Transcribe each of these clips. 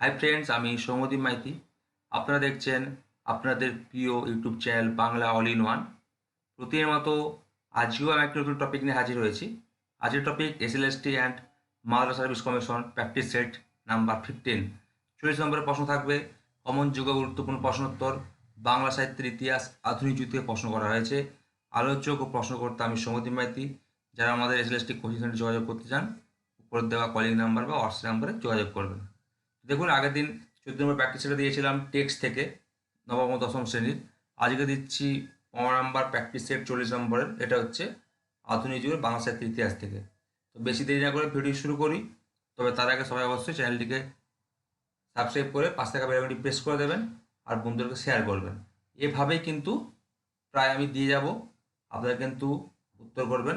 Hi friends আমি সৌমদীপ মাইতি। আপনারা দেখছেন আপনাদের প্রিয় YouTube channel Bangla all in one প্রতিদিনের মতো আজকেও আমি একটা নতুন টপিক নিয়ে হাজির হয়েছি। আজকের topic SLST and Madrasa service commission practice set number fifteen চল্লিশ নম্বরের প্রশ্ন থাকবে কমন যুগ গুরুত্বপূর্ণ প্রশ্নোত্তর, বাংলা সাহিত্যের ইতিহাস, আধুনিক যুগ থেকে প্রশ্ন করা হয়েছে। আলোচক ও প্রশ্নকর্তা আমি সৌমদীপ মাইতি। যারা আমাদের এসএলএসটি কোচিং সেন্টারে যোগাযোগ করতে চান উপরে দেওয়া কলিং নাম্বার বা হোয়াটসঅ্যাপ নাম্বারে যোগাযোগ করবেন। দেখুন, আগের দিন চোদ্দ নম্বর প্র্যাকটিস সেটে দিয়েছিলাম টেক্সট থেকে, নবম দশম শ্রেণির। আজকে দিচ্ছি পনেরো নম্বর প্র্যাকটিস সেট চল্লিশ নম্বরের, এটা হচ্ছে আধুনিক যুগের বাংলা সাহিত্যের ইতিহাস থেকে। তো বেশি দেরি না করে ভিডিও শুরু করি, তবে তার আগে সবাই অবশ্যই চ্যানেলটিকে সাবস্ক্রাইব করে পাঁচ টাকা বেলাগুলি প্রেস করে দেবেন আর বন্ধুদেরকে শেয়ার করবেন। এভাবেই কিন্তু প্রায় আমি দিয়ে যাব। আপনারা কিন্তু উত্তর করবেন।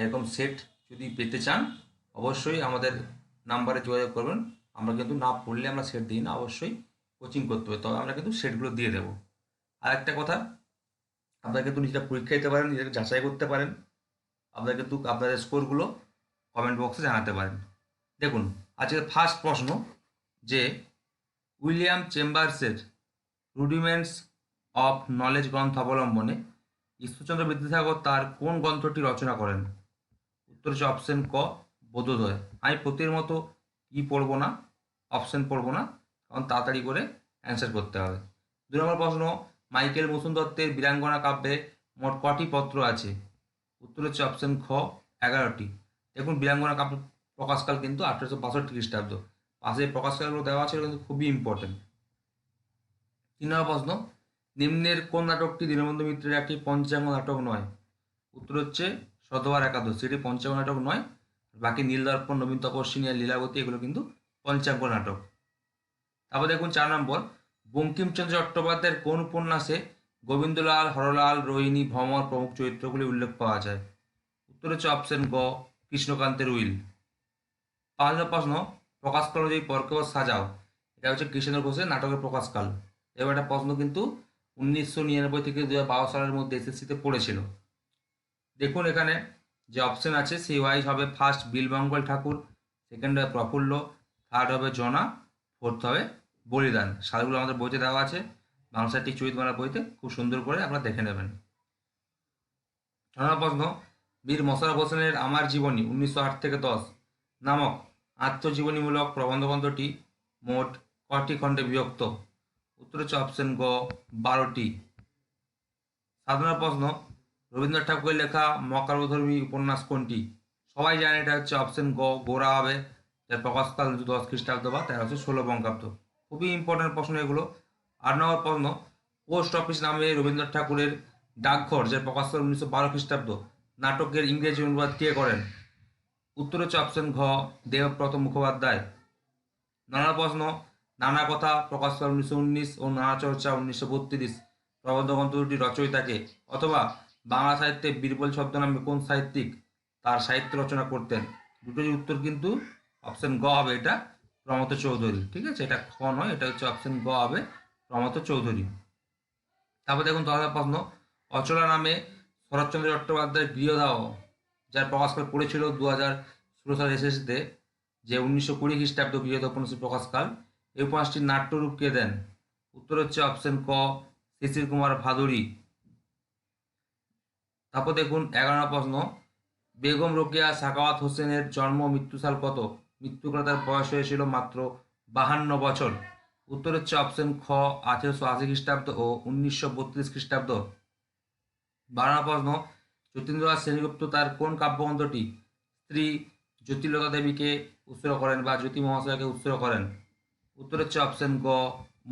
এরকম সেট যদি পেতে চান, অবশ্যই আমাদের নাম্বারে যোগাযোগ করবেন। আমরা কিন্তু না পড়লে আমরা সেট দিই না, অবশ্যই কোচিং করতে হবে। তবে আমরা কিন্তু সেটগুলো দিয়ে দেবো। আর একটা কথা, আপনারা কিন্তু নিজেরা পরীক্ষা দিতে পারেন নিজেকে যাচাই করতে পারেন। আপনারা কিন্তু আপনাদের স্কোরগুলো কমেন্ট বক্সে জানাতে পারেন। দেখুন, আজকের ফার্স্ট প্রশ্ন যে, উইলিয়াম চেম্বার্সের রুডিমেন্টস অফ নলেজ গ্রন্থ অবলম্বনে ঈশ্বরচন্দ্র বিদ্যাসাগর তার কোন গ্রন্থটি রচনা করেন? উত্তর হচ্ছে অপশন ক, বোধোদয়। আমি প্রতির মতো কি পড়ব না অপশন পড়ব না, কারণ তাড়াতাড়ি করে অ্যান্সার করতে হবে। দু নম্বর প্রশ্ন, মাইকেল মুসুন দত্তের বীরাঙ্গনা কাব্যে মোট কটি পত্র আছে? উত্তর হচ্ছে অপশন খ, এগারোটি। দেখুন, বীরাঙ্গনা কাব্য প্রকাশকাল কিন্তু আঠেরোশো বাষট্টি খ্রিস্টাব্দ। পাশে প্রকাশকালগুলো দেওয়া ছিল কিন্তু খুবই ইম্পর্টেন্ট তিন নম্বর প্রশ্ন, নিম্নের কোন নাটকটি দীনবন্ধু মিত্রের একটি পঞ্চাঙ্গ নাটক নয়? উত্তর হচ্ছে শতবার একাদশ। সেটি পঞ্চাঙ্গ নাটক নয় বাকি নীলদর্পণ, নবীন তপস্বিনী আর লীলাবতী, এগুলো কিন্তু পঞ্চাঙ্গ নাটক। তারপর দেখুন চার নম্বর, বঙ্কিমচন্দ্র চট্টোপাধ্যায়ের কোন উপন্যাসে গোবিন্দলাল, হরলাল, রোহিণী ভ্রমর প্রমুখ চরিত্রগুলি উল্লেখ পাওয়া যায়? উত্তর হচ্ছে অপশন গ, কৃষ্ণকান্তের উইল। পাঁচ নম্বর প্রশ্ন, প্রকাশকাল অনুযায়ী পরকে সাজাও। এটা হচ্ছে কৃষ্ণেন্দ্র ঘোষের নাটকের প্রকাশকাল। এবার একটা প্রশ্ন কিন্তু উনিশশো নিরানব্বই থেকে দু হাজার বারো সালের মধ্যে এসএসসিতে পড়েছিল। দেখুন এখানে যে অপশন আছে, সেই ওয়াইজ হবে ফার্স্ট বিলমঙ্গল ঠাকুর সেকেন্ড হবে প্রফুল্ল থার্ড হবে জনা ফোর্থ হবে বলিদান। সালগুলো আমাদের বইতে দেওয়া আছে সাহিত্যিক চরিতমালা বইতে, খুব সুন্দর করে আপনারা দেখে নেবেন। ছ প্রশ্ন, বীর মশারফ হোসেনের আমার জীবনী উনিশশো আট থেকে দশ নামক আত্মজীবনীমূলক প্রবন্ধগ্রন্থটি মোট কটি খণ্ডে বিভক্ত? উত্তর হচ্ছে অপশন গ, বারোটি। নম্বর প্রশ্ন রবীন্দ্রনাথ ঠাকুরের লেখা মকারধর্মী উপন্যাস কোনটি? সবাই জানে এটা হচ্ছে অপশন গ গোরা হবে, যার প্রকাশকাল দশ খ্রিস্টাব্দ বা তেরোশো ষোলো বঙ্গাব্দ। খুবই ইম্পর্টেন্ট প্রশ্ন এগুলো। আট নম্বর প্রশ্ন, পোস্ট অফিস নামে রবীন্দ্রনাথ ঠাকুরের ডাকঘর, যার প্রকাশকাল উনিশশো বারো খ্রিস্টাব্দ, নাটকের ইংরেজি অনুবাদ কে করেন? উত্তর হচ্ছে অপশন ঘ, দেবব্রত মুখোপাধ্যায়। নানা প্রশ্ন, নানা কথা, প্রকাশকাল উনিশশো উনিশ ও নানা চর্চা উনিশশো বত্রিশ। প্রবন্ধগ্রন্থ দুটি রচয়িতাকে অথবা বাংলা সাহিত্যে বীরবল শব্দ নামে কোন সাহিত্যিক তার সাহিত্য রচনা করতেন? দুটোই উত্তর কিন্তু অপশন গ হবে, এটা প্রমথ চৌধুরী, ঠিক আছে? এটা খ নয়, এটা হচ্ছে অপশন গ হবে প্রমথ চৌধুরী। তারপর দেখুন নম্বর প্রশ্ন, অচলা নামে শরৎচন্দ্র চট্টোপাধ্যায়ের গৃহদাহ, যার প্রকাশকাল পড়েছিল দু হাজার ষোলো সালের এসএসসিতে যে উনিশশো কুড়ি খ্রিস্টাব্দ গৃহদাহ উপন্যাসের প্রকাশকাল, এই উপন্যাসটির নাট্যরূপ কে দেন? উত্তর হচ্ছে অপশন ক, শিশির কুমার ভাদুরী। তারপর দেখুন, এগারো নম্বর প্রশ্ন। বেগম রোকেয়া সাকাওয়াত হোসেনের জন্ম মৃত্যুসাল কত? মৃত্যুকালে তার বয়স হয়েছিল মাত্র বাহান্ন বছর। উত্তর হচ্ছে অপশন খ, আঠেরোশো আশি খ্রিস্টাব্দ ও উনিশশো বত্রিশ খ্রিস্টাব্দ। বারো প্রশ্ন, যতীন্দ্রনাথ সেনগুপ্ত তার কোন কাব্যগ্রন্থটি? স্ত্রী জ্যোতিলতা দেবীকে উৎসর্গ করেন বা জ্যোতি মহাশয়কে উৎসর্গ করেন? উত্তর হচ্ছে অপশন গ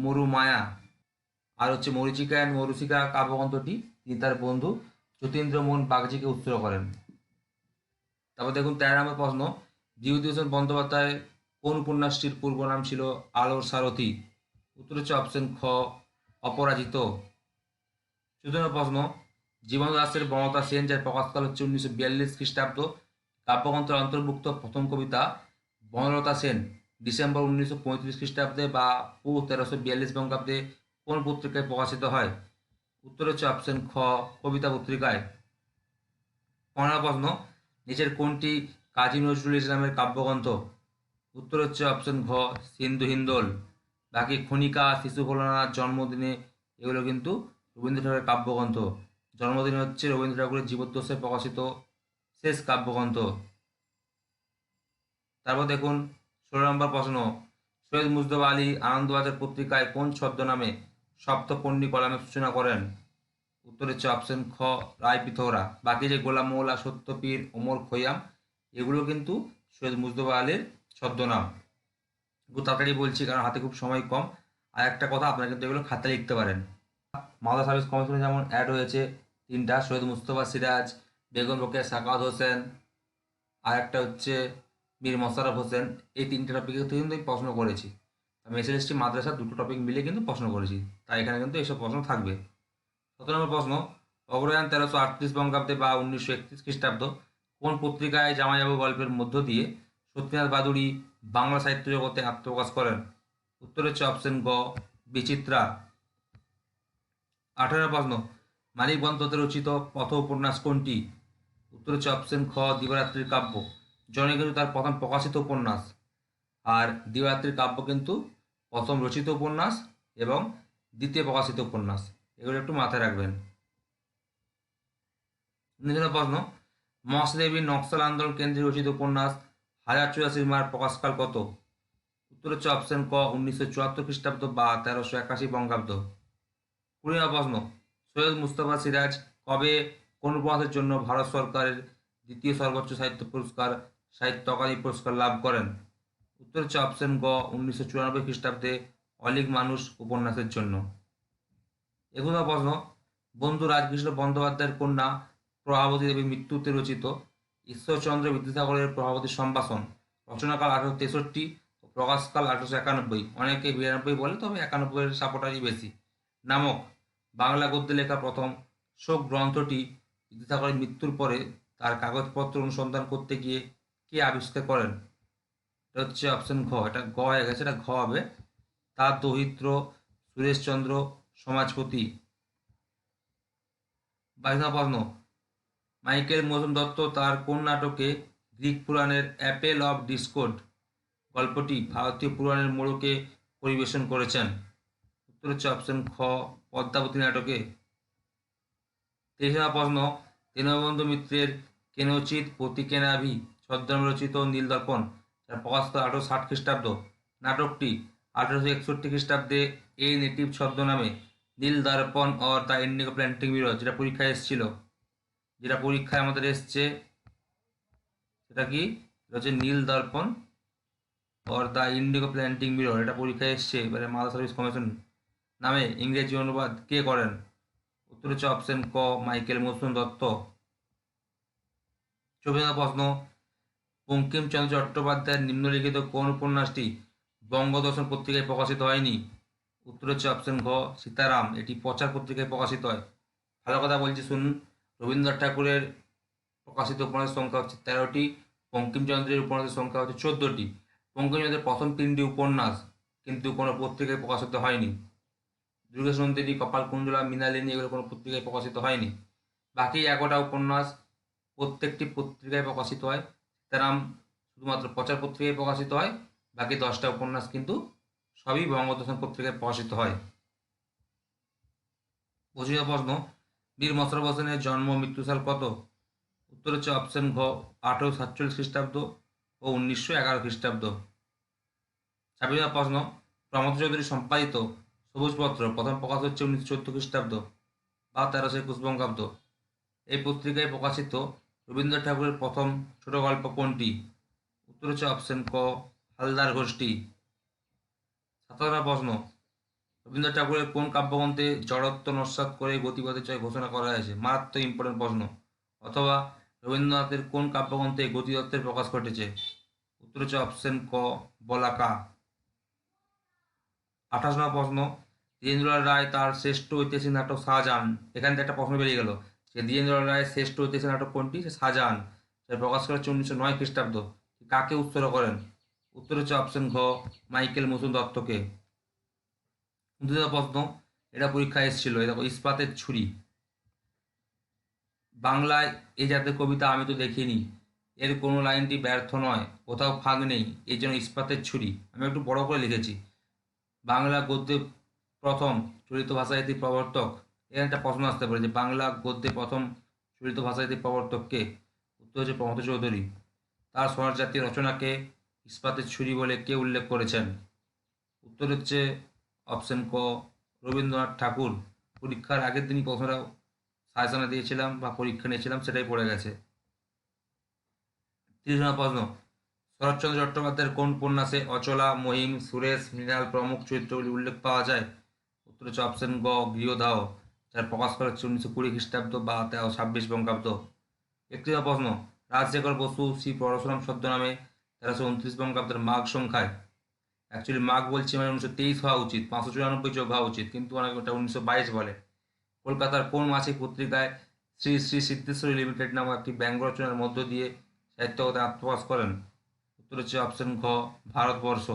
মরু মায়া আর হচ্ছে মরিচিকা অ্যান্ড মরুচিকা কাব্যগ্রন্থটি তিনি তার বন্ধু। যতীন্দ্রমোহন বাগজিকে উৎসর্গ করেন। তারপর দেখুন তেরো নম্বর প্রশ্ন বিভূতিভূষণ বন্দ্যোপাধ্যায় কোন উপন্যাসটির পূর্ব নাম ছিল আলোর সারথি? উত্তর হচ্ছে অপশন খ, অপরাজিত। চোদ্দ প্রশ্ন জীবন দাসের বনতা সেন যার প্রকাশকাল হচ্ছে উনিশশো বিয়াল্লিশ খ্রিস্টাব্দ। কাব্যগ্রন্থের অন্তর্ভুক্ত প্রথম কবিতা বনলতা সেন, ডিসেম্বর উনিশশো পঁয়ত্রিশ খ্রিস্টাব্দে বা পু তেরোশো বিয়াল্লিশ বঙ্গাব্দে কোন পত্রিকায় প্রকাশিত হয়? উত্তর হচ্ছে অপশন খ, কবিতা পত্রিকায়। পনেরো প্রশ্ন, নিচের কোনটি কাজী নজরুল ইসলামের কাব্যগ্রন্থ? উত্তর হচ্ছে অপশন ঘ, সিন্ধু হিন্দোল। বাকি খনিকা, শিশু ভোলানাথ জন্মদিনে, এগুলো কিন্তু রবীন্দ্র ঠাকুরের কাব্যগ্রন্থ। জন্মদিন হচ্ছে রবীন্দ্র ঠাকুরের জীবদ্দশায় প্রকাশিত শেষ কাব্যগ্রন্থ। তারপর দেখুন, ষোলো নম্বর প্রশ্ন, সৈয়দ মুজতবা আলী আনন্দবাজার পত্রিকায় কোন ছদ্মনামে সপ্তপণ্ডিত কলামের সূচনা করেন। উত্তর হচ্ছে অপশন খ, রায় পিথোরা। বাকি যে গোলাম মোল্লা, সত্যপীর, ওমর খৈয়াম, এগুলো কিন্তু সৈয়দ মুজতবা আলীর ছদ্মনাম। একটু তাড়াতাড়ি বলছি কারণ হাতে খুব সময় কম। আর একটা কথা, আপনারা কিন্তু এগুলো খাতায় লিখতে পারেন। মালদা সার্ভিস কমিশনে যেমন অ্যাড হয়েছে তিনটা, সৈয়দ মুস্তফা সিরাজ, বেগম রোকেয়া, সাকাত হোসেন, আর একটা হচ্ছে মীর মোশারফ হোসেন। এই তিনটে টপিকে কিন্তু আমি প্রশ্ন করেছি। আমি এসএলএসটি মাদ্রাসা, দুটো টপিক মিলে কিন্তু প্রশ্ন করেছি। তাই এখানে কিন্তু এইসব প্রশ্ন থাকবে। সতেরো নম্বর প্রশ্ন অগ্রহায়ণ তেরোশো আটত্রিশ বঙ্গাব্দে বা উনিশশো একত্রিশ খ্রিস্টাব্দ কোন পত্রিকায় জামাইবাবু গল্পের মধ্য দিয়ে সত্যনাথ বাদুড়ি বাংলা সাহিত্য জগতে আত্মপ্রকাশ করেন? উত্তর হচ্ছে অপশন গ, বিচিত্রা। আঠারো প্রশ্ন, মানিক বন্দ্যোপাধ্যায় রচিত পথ উপন্যাস কোনটি? উত্তর হচ্ছে অপশন খ দিবরাত্রির কাব্য। জনে কিন্তু তার প্রথম প্রকাশিত উপন্যাস। আর দিবারাত্রির কাব্য কিন্তু প্রথম রচিত উপন্যাস এবং দ্বিতীয় প্রকাশিত উপন্যাস। এগুলো একটু মাথায় রাখবেন। প্রশ্ন মহাদেবী নকশাল আন্দোলন কেন্দ্রে রচিত উপন্যাস হাজার চুরাশি মার প্রকাশকাল কত? উত্তর হচ্ছে অপশন ক, উনিশশো চুয়াত্তর খ্রিস্টাব্দ বা তেরোশো একাশি বঙ্গাব্দ। কুড়ি প্রশ্ন, সৈয়দ মুস্তফা সিরাজ কবে কোন উপন্যাসের জন্য ভারত সরকারের দ্বিতীয় সর্বোচ্চ সাহিত্য পুরস্কার, সাহিত্য অকাদমি পুরস্কার লাভ করেন? উত্তর হচ্ছে অপশন গ, উনিশশো চুরানব্বই খ্রিস্টাব্দে অলিক মানুষ উপন্যাসের জন্য। এগুলো প্রশ্ন, বন্ধু রাজকৃষ্ণ বন্দ্যোপাধ্যায়ের কন্যা প্রভাবতী দেবীর মৃত্যুতে রচিত? ঈশ্বরচন্দ্র বিদ্যাসাগরের প্রভাবতী সম্ভাষণ, রচনাকাল আঠারোশো তেষট্টি ও প্রকাশকাল আঠারোশো একানব্বই। অনেকে বিরানব্বই বলে, তবে একানব্বইয়ের সাপোর্টারই বেশি। নামক বাংলা গদ্যে লেখা প্রথম শোক গ্রন্থটি বিদ্যাসাগরের মৃত্যুর পরে তার কাগজপত্র অনুসন্ধান করতে গিয়ে কে আবিষ্কার করেন? এটা হচ্ছে অপশন ঘ, এটা গ হয়ে গেছে, এটা ঘ হবে। তার দহিত্র সুরেশচন্দ্র সমাজপতি। বাইশ প্রশ্ন মাইকেল মধুন দত্ত তার কোন নাটকে গ্রিক পুরাণের অ্যাপেল অফ ডিসকোড গল্পটি ভারতীয় পুরাণের মোড়কে পরিবেশন করেছেন? উত্তর হচ্ছে অপশন খ পদ্মাবতী নাটকে। নম্বর প্রশ্ন দীনবন্ধু মিত্রের কেনচিত প্রতিকেনাভি ছদ্মনামে রচিত নীলদর্পণ। যার প্রকাশ আঠারোশো ষাট খ্রিস্টাব্দ। নাটকটি আঠারোশো একষট্টি খ্রিস্টাব্দে এই native ছদ্মনামে Nil Darpan or the indigo planting mirror যেটা পরীক্ষায় এসেছিল। যেটা পরীক্ষায় আমাদের এসছে, সেটা কি? হচ্ছে Nil Darpan or the indigo planting mirror এটা পরীক্ষায় এসছে। এবারে মাদা সার্ভিস কমিশন নামে ইংরেজি অনুবাদ কে করেন? উত্তর হচ্ছে অপশন ক, মাইকেল মধুসূদন দত্ত। চব্বিশ প্রশ্ন বঙ্কিমচন্দ্র চট্টোপাধ্যায়ের নিম্নলিখিত কোন উপন্যাসটি বঙ্গদর্শন পত্রিকায় প্রকাশিত হয়নি? উত্তর হচ্ছে অপশন ঘ, সীতারাম। এটি প্রচার পত্রিকায় প্রকাশিত হয়। ভালো কথা বলছি, শুনুন। রবীন্দ্রনাথ ঠাকুরের প্রকাশিত উপন্যাসের সংখ্যা হচ্ছে তেরোটি বঙ্কিমচন্দ্রের উপন্যাসের সংখ্যা হচ্ছে চোদ্দোটি। বঙ্কিমচন্দ্রের প্রথম তিনটি উপন্যাস কিন্তু কোনো পত্রিকায় প্রকাশিত হয়নি। দুর্গেশ নন্দিনী কপাল কুণ্ডলা মৃণালিনী এগুলো কোনো পত্রিকায় প্রকাশিত হয়নি। বাকি এগারোটা উপন্যাস প্রত্যেকটি পত্রিকায় প্রকাশিত হয়। সীতারাম শুধুমাত্র প্রচার পত্রিকায় প্রকাশিত হয়, বাকি দশটা উপন্যাস কিন্তু সবই বঙ্গদর্শন পত্রিকায় প্রকাশিত হয়। পঁচিশ প্রশ্ন, বীর মশরফ হোসেনের জন্ম মৃত্যুসাল কত? উত্তর হচ্ছে অপশন ঘ আঠেরো সাতচল্লিশ খ্রিস্টাব্দ ও উনিশশো এগারো খ্রিস্টাব্দ। ছাব্বিশ প্রশ্ন, প্রমোদ চৌধুরী সম্পাদিত সবুজপত্র প্রথম প্রকাশ হচ্ছে উনিশশো চোদ্দ খ্রিস্টাব্দ বা তেরোশো একুশ বঙ্গাব্দ। এই পত্রিকায় প্রকাশিত রবীন্দ্রনাথ ঠাকুরের প্রথম ছোট গল্প কোনটি? উত্তর হচ্ছে অপশন ক, হালদার গোষ্ঠী। সাতান্ন প্রশ্ন। রবীন্দ্রনাথ ঠাকুরের কোন কাব্যগ্রন্থে জড়ত্ব নস্বাত করে গতিপথের জয় ঘোষণা করা হয়েছে? মারাত্মক ইম্পর্টেন্ট প্রশ্ন। অথবা রবীন্দ্রনাথের কোন কাব্যগ্রন্থে গতিতত্ত্বের প্রকাশ ঘটেছে? উত্তর হচ্ছে অপশন ক, বলাকা। আঠাশ নম্বর প্রশ্ন। দ্বিজেন্দ্রলাল রায় তার শ্রেষ্ঠ ঐতিহাসিক নাটক শাহজাহান। এখান থেকে একটা প্রশ্ন বেরিয়ে গেল। যে দ্বিজেন্দ্রলাল রায়ের শ্রেষ্ঠ ঐতিহাসিক নাটক কোনটি? সে শাহজাহান। সে প্রকাশ করেছে উনিশশো নয় খ্রিস্টাব্দ। কাকে উৎসর্গ করেন? উত্তর হচ্ছে অপশন ঘ, মাইকেল মসুন দত্তকে। প্রশ্ন, এটা পরীক্ষায় এসেছিল। দেখো, ইস্পাতের ছুরি। বাংলায় এই জাতের কবিতা আমি তো দেখিনি। এর কোনো লাইনটি ব্যর্থ নয়। কোথাও ফাঁক নেই। এই জন্য ইস্পাতের ছুরি। আমি একটু বড় করে লিখেছি। বাংলা গদ্যে প্রথম চলিত ভাষাইতি প্রবর্তক এখানে একটা প্রশ্ন আসতে পারে যে বাংলা গদ্যে প্রথম চলিত ভাষাইতি প্রবর্তক কে? উত্তর হচ্ছে প্রমথ চৌধুরী। তার স্বরাজ জাতীয় রচনাকে ইস্পাতের ছুরি বলে কে উল্লেখ করেছেন? উত্তর হচ্ছে অপশন ক, রবীন্দ্রনাথ ঠাকুর। পরীক্ষার আগের দিনই প্রশ্নটা সাজেশনে দিয়েছিলাম বা পরীক্ষা নিয়েছিলাম, সেটাই পড়ে গেছে। তিরিশ প্রশ্ন, শরৎচন্দ্র চট্টোপাধ্যায়ের কোন উপন্যাসে অচলা, মহিম, সুরেশ, মৃণাল প্রমুখ চরিত্রগুলি উল্লেখ পাওয়া যায়? উত্তর হচ্ছে অপশন গ গৃহদাহ যার প্রকাশ করা হচ্ছে উনিশশো কুড়ি খ্রিস্টাব্দ বা তেরো ছাব্বিশ বঙ্গাব্দ। একটি প্রশ্ন, রাজশেখর বসু শ্রী পরশুরাম ছদ্ম নামে তেরোশো উনত্রিশ বঙ্গাব্দের মাঘ সংখ্যায়। অ্যাকচুয়ালি মাঘ বলছি মানে উনিশশো তেইশ হওয়া উচিত, পাঁচশো চুরানব্বই যোগ হওয়া উচিত, কিন্তু অনেক ওটা উনিশশো বাইশ বলে। কলকাতার কোন মাসিক পত্রিকায় শ্রী শ্রী সিদ্ধেশ্বরী লিমিটেড নামক একটি ব্যঙ্গ রচনার মধ্য দিয়ে সাহিত্যকতা আত্মপ্রকাশ করেন? উত্তর হচ্ছে অপশন ঘ, ভারতবর্ষ।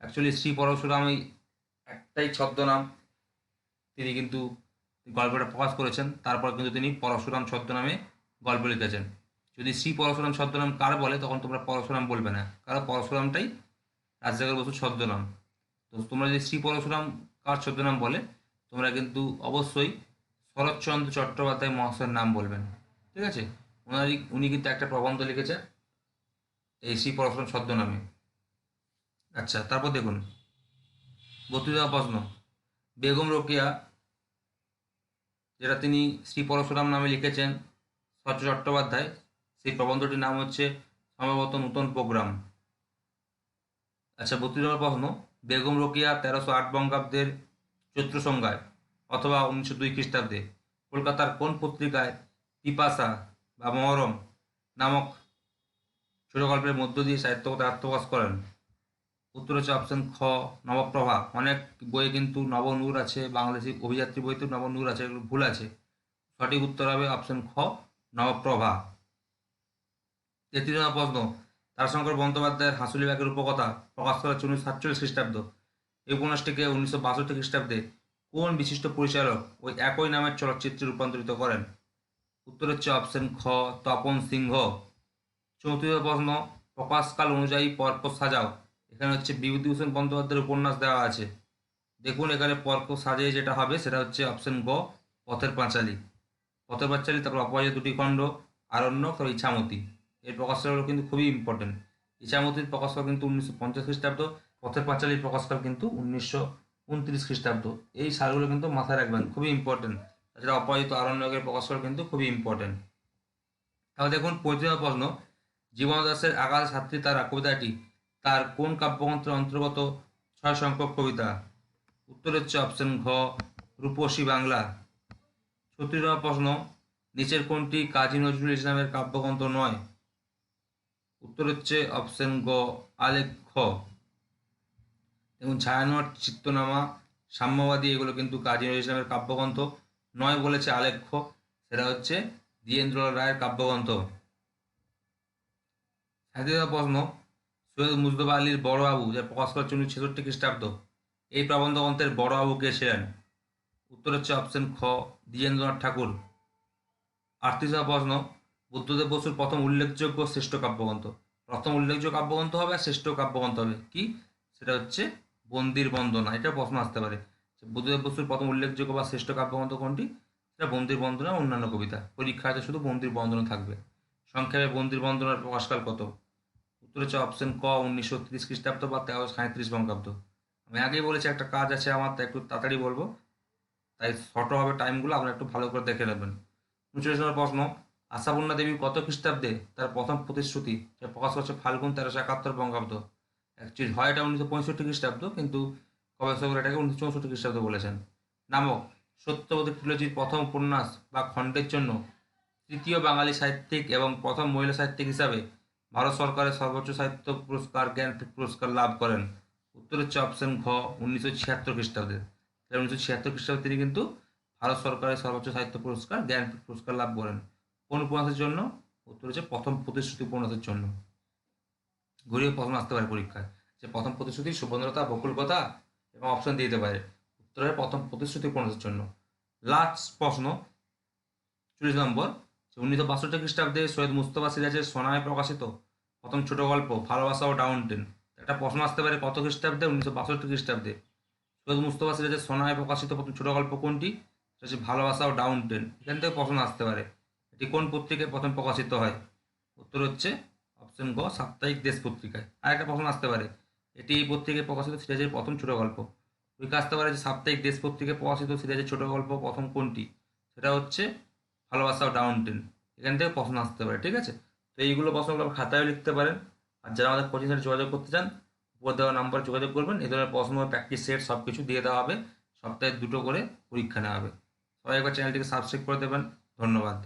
অ্যাকচুয়ালি শ্রী পরশুরামই একটাই ছদ্মনাম, তিনি কিন্তু গল্পটা প্রকাশ করেছেন, তারপর কিন্তু তিনি পরশুরাম ছদ্মনামে গল্প লিখেছেন। যদি শ্রী পরশুরাম ছদ্মনাম কার বলে, তখন তোমরা পরশুরাম বলবে না, কারণ পরশুরামটাই রাজশেখর বসুর ছদ্মনাম। তো তোমরা যদি শ্রী পরশুরাম কার ছদ্মনাম বলে, তোমরা কিন্তু অবশ্যই শরৎচন্দ্র চট্টোপাধ্যায় মহাশয়ের নাম বলবেন, ঠিক আছে? ওনারই উনি কিন্তু একটা প্রবন্ধ লিখেছে, এই শ্রী পরশুরাম ছদ্মনামে। আচ্ছা তারপর দেখুন। বত্রিশ প্রশ্ন। বেগম রোকেয়া যেটা তিনি শ্রী পরশুরাম নামে লিখেছেন সচ্চ চট্টোপাধ্যায়। সেই প্রবন্ধটির নাম হচ্ছে সম্ভবত নূতন প্রোগ্রাম। আচ্ছা বত্রিশ প্রশ্ন, বেগম রোকিয়া তেরোশো আট বঙ্গাব্দের চৈত্র সংজ্ঞায় অথবা উনিশশো দুই খ্রিস্টাব্দে কলকাতার কোন পত্রিকায় পিপাসা বা মহরম নামক ছোট গল্পের মধ্য দিয়ে সাহিত্যকতা আত্মপ্রকাশ করেন? উত্তর হচ্ছে অপশন খ, নবপ্রভা। অনেক বইয়ে কিন্তু নবনূর আছে, বাংলাদেশি অভিযাত্রী বইতে নবনূর আছে, এগুলো ভুল আছে। সঠিক উত্তর হবে অপশন খ, নবপ্রভা। তেত্রিশ প্রশ্ন। তারশঙ্কর বন্দ্যোপাধ্যায়ের হাঁসুলি ব্যাগের উপকথা প্রকাশ করা উনিশশো সাতচল্লিশ খ্রিস্টাব্দ। এই উপন্যাসটিকে উনিশশো বাষট্টি খ্রিস্টাব্দে কোন বিশিষ্ট পরিচালক ওই একই নামের চলচ্চিত্রে রূপান্তরিত করেন? উত্তর হচ্ছে অপশন খ, তপন সিংহ। চৌত্রিশ প্রশ্ন, প্রকাশকাল অনুযায়ী পরপর সাজাও। এখানে হচ্ছে বিভূতিভূষণ বন্দ্যোপাধ্যায়ের উপন্যাস দেওয়া আছে। দেখুন এখানে পরপর সাজিয়ে যেটা হবে, সেটা হচ্ছে অপশন গ, পথের পাঁচালী। পথের পাঁচালী, তারপর অপরাজিত দুটি খণ্ড আরণ্য তারপর ইছামতি। এর প্রকাশকালগুলো কিন্তু খুবই ইম্পর্টেন্ট ইছামতির প্রকাশকাল কিন্তু উনিশশো পঞ্চাশ খ্রিস্টাব্দ, পথের পাঁচালীর প্রকাশকাল কিন্তু উনিশশো উনত্রিশ খ্রিস্টাব্দ। এই সালগুলো কিন্তু মাথায় রাখবেন, খুবই ইম্পর্টেন্ট তাছাড়া অপরাজিত আরণ্যকের প্রকাশকাল কিন্তু খুবই ইম্পর্টেন্ট তাহলে দেখুন পঁয়ত্রিশ প্রশ্ন জীবন দাসের আগাল ছাত্রী তারা কবিতাটি তার কোন কাব্যগ্রন্থের অন্তর্গত ছয় সংখ্যক কবিতা? উত্তর হচ্ছে অপশন ঘ, রূপসী বাংলা। ছত্রিশ নম্বর প্রশ্ন, নিচের কোনটি কাজী নজরুল ইসলামের কাব্যগ্রন্থ নয়? উত্তর হচ্ছে অপশন গ আলেখ্য এবং ছায়ানট, চিত্তনামা, সাম্যবাদী, এগুলো কিন্তু কাজী নজরুল ইসলামের কাব্যগ্রন্থ নয় বলেছে আলেখ্য সেটা হচ্ছে দ্বিজেন্দ্রলাল রায়ের কাব্যগ্রন্থ। সাহিত্য প্রশ্ন সৈয়দ মুজতবা আলীর বড়বাবু যা প্রকাশ করেছে উনিশশো ছেষট্টি খ্রিস্টাব্দ, এই প্রবন্ধ গ্রন্থের বড়বাবু কে ছিলেন? উত্তর হচ্ছে অপশন খ, দ্বিজেন্দ্রনাথ ঠাকুর। আটত্রিশ প্রশ্ন, বুদ্ধদেব বসুর প্রথম উল্লেখযোগ্য শ্রেষ্ঠ কাব্যগ্রন্থ। প্রথম উল্লেখযোগ্য কাব্যগ্রন্থ হবে আর শ্রেষ্ঠ কাব্যগ্রন্থ হবে কি? সেটা হচ্ছে বন্দির বন্দনা এটা প্রশ্ন আসতে পারে। বুদ্ধদেব বসুর প্রথম উল্লেখযোগ্য বা শ্রেষ্ঠ কাব্যগ্রন্থ কোনটি? সেটা বন্দির বন্দনা, অন্যান্য কবিতা। পরীক্ষাতে শুধু বন্দির বন্দনা থাকবে। সংক্ষেপে বন্দির বন্দনার প্রকাশকাল কত? উত্তর হচ্ছে অপশন ক, উনিশশো তিরিশ খ্রিস্টাব্দ বা তেরো সাঁত্রিশ বঙ্গাব্দ। আমি আগেই বলেছি, একটা কাজ আছে আমার, তাই একটু তাড়াতাড়ি বলব। তাই শর্ট হবে টাইমগুলো, আপনারা একটু ভালো করে দেখে নেবেন। উনচল্লিশ নম্বর প্রশ্ন, আশাপূর্ণা দেবী কত খ্রিস্টাব্দে তার প্রথম প্রতিশ্রুতি, যা প্রকাশ করছে ফাল্গুন তেরোশো একাত্তর বঙ্গাব্দ? অ্যাকচুয়ালি হয় এটা উনিশশো পঁয়ষট্টি খ্রিস্টাব্দ, কিন্তু গবেষকরা এটাকে উনিশশো চৌষট্টি খ্রিস্টাব্দ বলেছেন। নামক সত্যবতী ট্রিলজির প্রথম উপন্যাস বা খণ্ডের জন্য তৃতীয় বাঙালি সাহিত্যিক এবং প্রথম মহিলা সাহিত্যিক হিসাবে ভারত সরকারের সর্বোচ্চ সাহিত্য পুরস্কার জ্ঞানপীঠ পুরস্কার লাভ করেন। উত্তর হচ্ছে অপশন ঘ, উনিশশো ছিয়াত্তর খ্রিস্টাব্দে। উনিশশো ছিয়াত্তর খ্রিস্টাব্দে তিনি কিন্তু ভারত সরকারের সর্বোচ্চ সাহিত্য পুরস্কার জ্ঞানপীঠ পুরস্কার লাভ করেন। কোন উপন্যাসের জন্য? উত্তর হচ্ছে প্রথম প্রতিশ্রুতি উপন্যাসের জন্য। ঘুরিয়ে প্রশ্ন আসতে পারে পরীক্ষায়। যে প্রথম প্রতিশ্রুতি সুবর্ণতা, বকুলকতা এবং অপশন দিয়ে দিতে পারে। উত্তরের প্রথম প্রতিশ্রুতি উপন্যাসের জন্য। লাস্ট প্রশ্ন, চল্লিশ নম্বর। উনিশশো বাষট্টি খ্রিস্টাব্দে সৈয়দ মুস্তফা সিরাজের সোনায় প্রকাশিত প্রথম ছোট গল্প, ভালোবাসা ও ডাউনটেন একটা প্রশ্ন আসতে পারে, কত খ্রিস্টাব্দে? উনিশশো বাষট্টি খ্রিস্টাব্দে। সৈয়দ মুস্তফা সিরাজের সোনায় প্রকাশিত প্রথম ছোট গল্প কোনটি? সেটা হচ্ছে ভালোবাসা ও ডাউন টেন। এখান থেকে প্রশ্ন আসতে পারে, এটি কোন পত্রিকায় প্রথম প্রকাশিত হয়? উত্তর হচ্ছে অপশন গ, সাপ্তাহিক দেশ পত্রিকায়। আর একটা প্রশ্ন আসতে পারে, এটি এই পত্রিকায় প্রকাশিত সিরাজের প্রথম ছোট গল্প। পরীক্ষা আসতে পারে যে সাপ্তাহিক দেশ পত্রিকায় প্রকাশিত সিরাজের ছোট গল্প প্রথম কোনটি? সেটা হচ্ছে ভালোবাসা ডাউন টেন এখান থেকে প্রশ্ন আসতে পারে, ঠিক আছে? তো এইগুলো প্রশ্নগুলো খাতায় লিখতে পারেন। আর যারা আমাদের কোচিং সেন্টারে যোগাযোগ করতে চান, উপর দেওয়া নাম্বার যোগাযোগ করবেন। এই ধরনের প্রশ্ন প্র্যাকটিস সেট সব কিছু দিয়ে দেওয়া হবে। সপ্তাহে দুটো করে পরীক্ষা নেওয়া হবে। সবাই একবার চ্যানেলটিকে সাবস্ক্রাইব করে দেবেন। ধন্যবাদ।